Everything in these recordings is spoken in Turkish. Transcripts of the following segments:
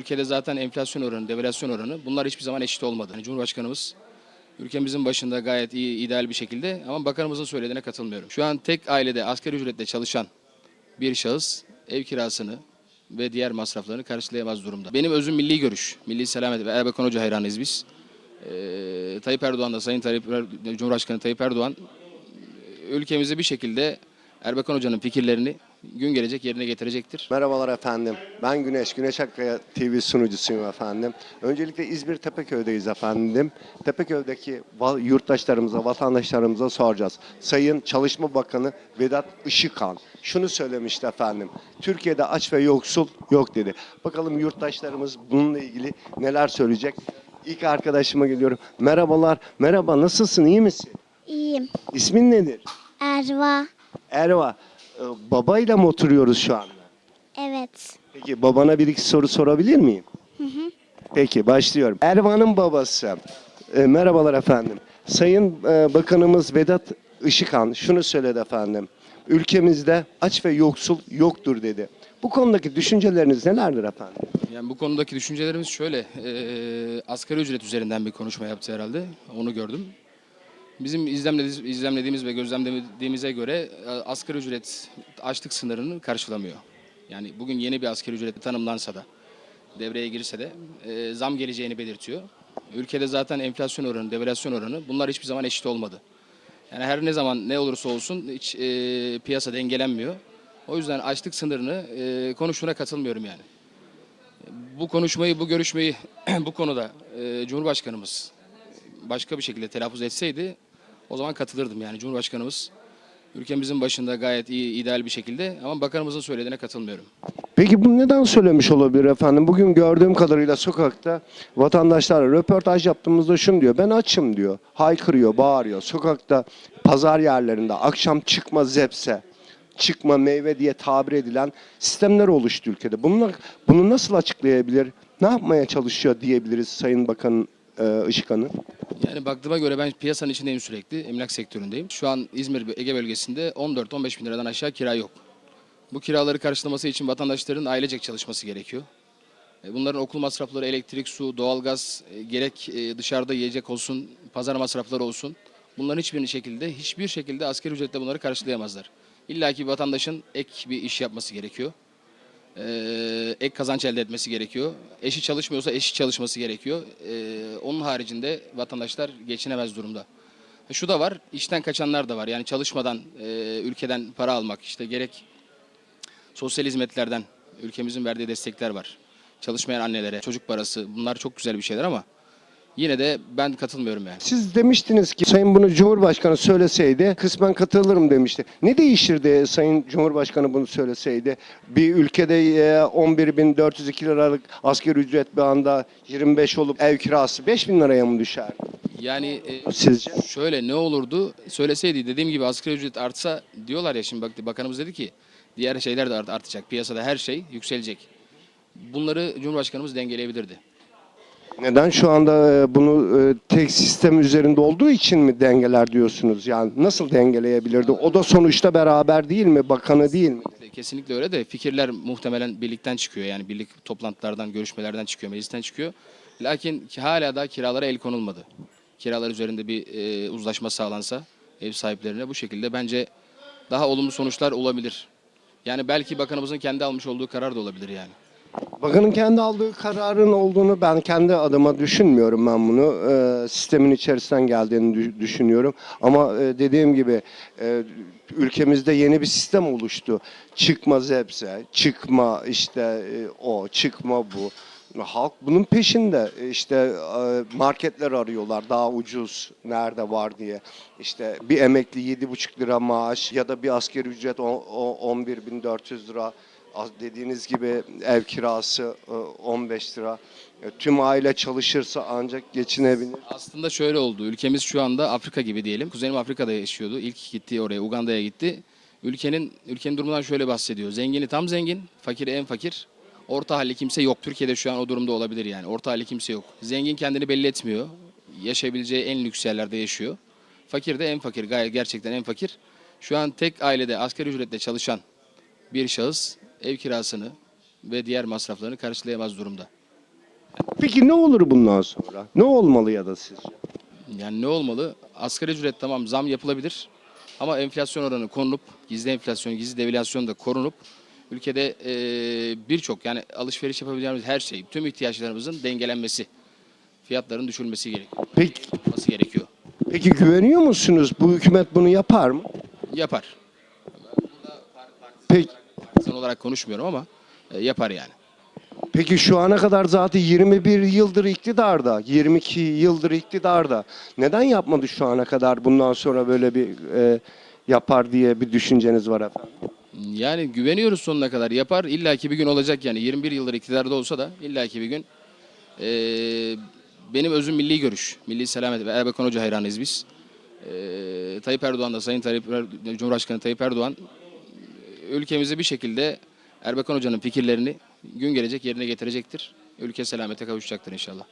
ülkede zaten enflasyon oranı, devalüasyon oranı bunlar hiçbir zaman eşit olmadı. Yani Cumhurbaşkanımız ülkemizin başında gayet iyi, ideal bir şekilde ama bakanımızın söylediğine katılmıyorum. Şu an tek ailede asgari ücretle çalışan bir şahıs ev kirasını ve diğer masraflarını karşılayamaz durumda. Benim özüm milli görüş, milli selamet ve Erbakan Hoca hayranıyız biz. Ee, Tayyip Erdoğan da Sayın Tayyip Cumhurbaşkanı Tayyip Erdoğan ülkemizi bir şekilde Erbakan Hoca'nın fikirlerini gün gelecek yerine getirecektir. Merhabalar efendim. Ben Güneş, Güneş Akkaya TV sunucusuyum efendim. Öncelikle İzmir Tepeköy'deyiz efendim. Tepeköy'deki yurttaşlarımıza, vatandaşlarımıza soracağız. Sayın Çalışma Bakanı Vedat Işıkhan şunu söylemişti efendim. Türkiye'de aç ve yoksul yok dedi. Bakalım yurttaşlarımız bununla ilgili neler söyleyecek? İlk arkadaşıma geliyorum. Merhabalar. Merhaba, nasılsın? İyi misin? İyiyim. İsmin nedir? Erva. Erva. Ee, Babayla mı oturuyoruz şu anda? Evet. Peki babana bir iki soru sorabilir miyim? Peki başlıyorum. Ervan'ın babası. E, merhabalar efendim. Sayın e, Bakanımız Vedat Işıkhan şunu söyledi efendim. Ülkemizde aç ve yoksul yoktur dedi. Bu konudaki düşünceleriniz nelerdir efendim? Yani bu konudaki düşüncelerimiz şöyle. E, asgari ücret üzerinden bir konuşma yaptı herhalde. Onu gördüm. Bizim izlemlediğimiz, ve gözlemlediğimize göre e, asgari ücret açlık sınırını karşılamıyor. Yani bugün yeni bir asgari ücret tanımlansa da devreye girse de e, zam geleceğini belirtiyor. Ülkede zaten enflasyon oranı, devalüasyon oranı bunlar hiçbir zaman eşit olmadı. Yani her ne zaman ne olursa olsun hiç e, piyasa dengelenmiyor. O yüzden açlık sınırını e, konuştuğuna katılmıyorum yani. Bu konuşmayı, bu görüşmeyi bu konuda e, Cumhurbaşkanımız başka bir şekilde telaffuz etseydi o zaman katılırdım yani Cumhurbaşkanımız ülkemizin başında gayet iyi, ideal bir şekilde ama bakanımızın söylediğine katılmıyorum. Peki bunu neden söylemiş olabilir efendim? Bugün gördüğüm kadarıyla sokakta vatandaşlarla röportaj yaptığımızda şunu diyor. Ben açım diyor. Haykırıyor, bağırıyor. Sokakta, pazar yerlerinde akşam çıkma zepse, çıkma meyve diye tabir edilen sistemler oluştu ülkede. Bununla, bunu nasıl açıklayabilir? Ne yapmaya çalışıyor diyebiliriz Sayın Bakan e, Işıkhan'ın? Yani baktığıma göre ben piyasanın içindeyim sürekli, emlak sektöründeyim. Şu an İzmir Ege bölgesinde 14-15 bin liradan aşağı kira yok. Bu kiraları karşılaması için vatandaşların ailecek çalışması gerekiyor. E, Bunların okul masrafları, elektrik, su, doğalgaz, e, gerek e, dışarıda yiyecek olsun, pazar masrafları olsun. Bunların hiçbirini şekilde, hiçbir şekilde asgari ücretle bunları karşılayamazlar. İlla ki vatandaşın ek bir iş yapması gerekiyor. Ee, ek kazanç elde etmesi gerekiyor. Eşi çalışmıyorsa eşi çalışması gerekiyor. Ee, onun haricinde vatandaşlar geçinemez durumda. Şu da var, işten kaçanlar da var. Yani çalışmadan e, ülkeden para almak, işte gerek sosyal hizmetlerden ülkemizin verdiği destekler var. Çalışmayan annelere, çocuk parası bunlar çok güzel bir şeyler ama yine de ben katılmıyorum yani. Siz demiştiniz ki Sayın bunu Cumhurbaşkanı söyleseydi kısmen katılırım demişti. Ne değişirdi Sayın Cumhurbaşkanı bunu söyleseydi? Bir ülkede e, 11.402 liralık asgari ücret bir anda 25 olup ev kirası 5.000 liraya mı düşer? Yani e, Sizce? Şöyle ne olurdu söyleseydi dediğim gibi asgari ücret artsa diyorlar ya şimdi bak bakanımız dedi ki diğer şeyler de art- artacak. Piyasada her şey yükselecek. Bunları Cumhurbaşkanımız dengeleyebilirdi. Neden şu anda e, bunu e, tek sistem üzerinde olduğu için mi dengeler diyorsunuz? Yani nasıl dengeleyebilirdi? O da sonuçta beraber değil mi? Bakanı değil mi? Kesinlikle öyle de fikirler muhtemelen birlikten çıkıyor. Yani birlik toplantılardan, görüşmelerden çıkıyor, meclisten çıkıyor. Lakin ki hala da kiralara el konulmadı. Kiralar üzerinde bir e, uzlaşma sağlansa ev sahiplerine bu şekilde bence daha olumlu sonuçlar olabilir. Yani belki bakanımızın kendi almış olduğu karar da olabilir yani. Bakanın kendi aldığı kararın olduğunu ben kendi adıma düşünmüyorum ben bunu. Ee, sistemin içerisinden geldiğini dü- düşünüyorum. Ama e, dediğim gibi e, ülkemizde yeni bir sistem oluştu. Çıkma zepse, çıkma işte e, o, çıkma bu. Halk bunun peşinde E, işte e, marketler arıyorlar daha ucuz nerede var diye. İşte bir emekli 7,5 lira maaş ya da bir asgari ücret o- o- 11.400 lira dediğiniz gibi ev kirası e, 15 lira. E, Tüm aile çalışırsa ancak geçinebilir. Aslında şöyle oldu. Ülkemiz şu anda Afrika gibi diyelim. Kuzenim Afrika'da yaşıyordu. İlk gitti oraya, Uganda'ya gitti. Ülkenin ülkenin durumundan şöyle bahsediyor. Zengini tam zengin, fakiri en fakir. Orta halli kimse yok. Türkiye'de şu an o durumda olabilir yani. Orta halli kimse yok. Zengin kendini belli etmiyor. Yaşayabileceği en lüks yerlerde yaşıyor. Fakir de en fakir. Gayet gerçekten en fakir. Şu an tek ailede asgari ücretle çalışan bir şahıs ev kirasını ve diğer masraflarını karşılayamaz durumda. Peki ne olur bundan sonra? Ne olmalı ya da sizce? Yani ne olmalı? Asgari ücret tamam zam yapılabilir. Ama enflasyon oranı korunup, gizli enflasyon, gizli devalüasyon da korunup ülkede eee, birçok yani alışveriş yapabileceğimiz her şey, tüm ihtiyaçlarımızın dengelenmesi, fiyatların düşürülmesi gerekiyor. Peki, Yapılması gerekiyor. peki güveniyor musunuz? Bu hükümet bunu yapar mı? Yapar. Peki, Partisan olarak konuşmuyorum ama e, yapar yani. peki şu ana kadar zaten 21 yıldır iktidarda, 22 yıldır iktidarda. Neden yapmadı şu ana kadar bundan sonra böyle bir e, yapar diye bir düşünceniz var efendim? Yani güveniyoruz sonuna kadar yapar. İlla ki bir gün olacak yani 21 yıldır iktidarda olsa da illa ki bir gün e, benim özüm milli görüş, milli selamet ve Erbakan Hoca hayranıyız biz. E, Tayyip Erdoğan da Sayın Tayyip Cumhurbaşkanı Tayyip Erdoğan ülkemizi bir şekilde Erbakan Hoca'nın fikirlerini gün gelecek yerine getirecektir. Ülke selamete kavuşacaktır inşallah.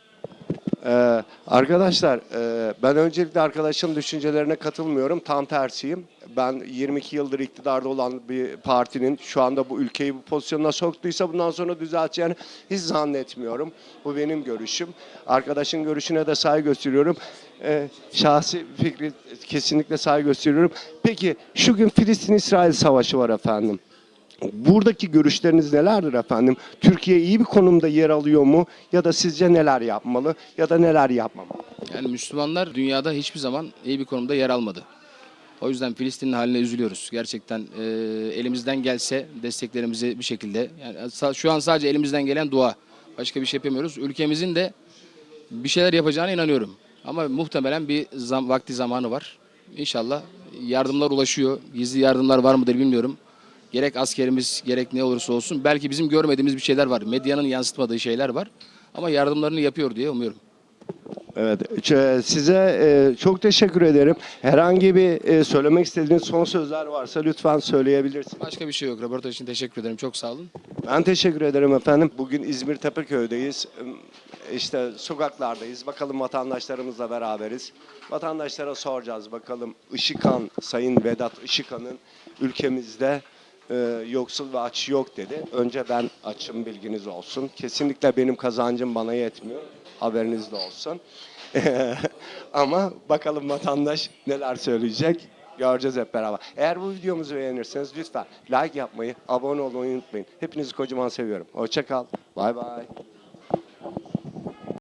Ee, arkadaşlar e, ben öncelikle arkadaşın düşüncelerine katılmıyorum. Tam tersiyim. Ben 22 yıldır iktidarda olan bir partinin şu anda bu ülkeyi bu pozisyona soktuysa bundan sonra düzelteceğini hiç zannetmiyorum. Bu benim görüşüm. Arkadaşın görüşüne de saygı gösteriyorum. Ee, şahsi fikri kesinlikle saygı gösteriyorum. Peki şu gün Filistin-İsrail savaşı var efendim. Buradaki görüşleriniz nelerdir efendim? Türkiye iyi bir konumda yer alıyor mu? Ya da sizce neler yapmalı ya da neler yapmamalı? Yani Müslümanlar dünyada hiçbir zaman iyi bir konumda yer almadı. O yüzden Filistin'in haline üzülüyoruz. Gerçekten e, elimizden gelse desteklerimizi bir şekilde yani şu an sadece elimizden gelen dua. Başka bir şey yapamıyoruz. Ülkemizin de bir şeyler yapacağına inanıyorum. Ama muhtemelen bir zam, vakti zamanı var. İnşallah yardımlar ulaşıyor. Gizli yardımlar var mıdır bilmiyorum. Gerek askerimiz gerek ne olursa olsun belki bizim görmediğimiz bir şeyler var. Medyanın yansıtmadığı şeyler var. Ama yardımlarını yapıyor diye umuyorum. Evet, size e, çok teşekkür ederim. Herhangi bir e, söylemek istediğiniz son sözler varsa lütfen söyleyebilirsiniz. Başka bir şey yok. Röportaj için teşekkür ederim. Çok sağ olun. Ben teşekkür ederim efendim. Bugün İzmir Tepeköy'deyiz. İşte sokaklardayız. Bakalım vatandaşlarımızla beraberiz. Vatandaşlara soracağız bakalım Işıkhan, Sayın Vedat Işıkhan'ın ülkemizde e, yoksul ve aç yok dedi. Önce ben açım bilginiz olsun. Kesinlikle benim kazancım bana yetmiyor. Haberiniz de olsun. Ama bakalım vatandaş neler söyleyecek. Göreceğiz hep beraber. Eğer bu videomuzu beğenirseniz lütfen like yapmayı, abone olmayı unutmayın. Hepinizi kocaman seviyorum. Hoşça kal. Bay bay.